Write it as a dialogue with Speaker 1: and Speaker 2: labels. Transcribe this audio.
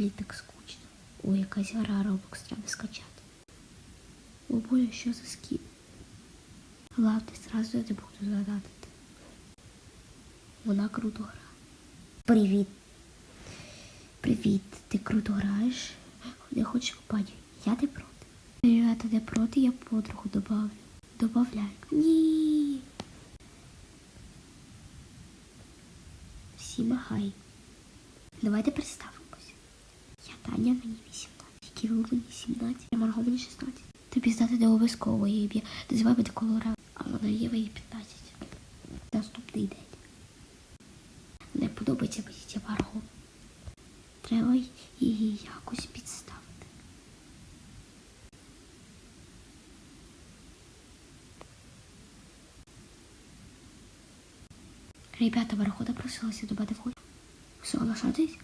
Speaker 1: Блін, так скучно. Ой, якась гра Roblox треба скачати. О, Боже, що за скін? Ладно, сразу не буду задатити. Вона круто грає. Привіт. Привіт, ти круто граєш? Не хочеш компанію? Я не проти. Ребята, не проти, я подругу добавлю. Добавляю. Ні. Всім хай. Давайте представимось. Таня, мені 18. Кирил, мені 17. Я Марго, мені 16. Тобі знати не обов'язково її ім'я. Називай мене колора. А вона є мені 15. Наступний день. Не подобається мені ця Марго. Треба її якось підставити. Ребята, Марго напросилася до мене в гості. Все, лишатись?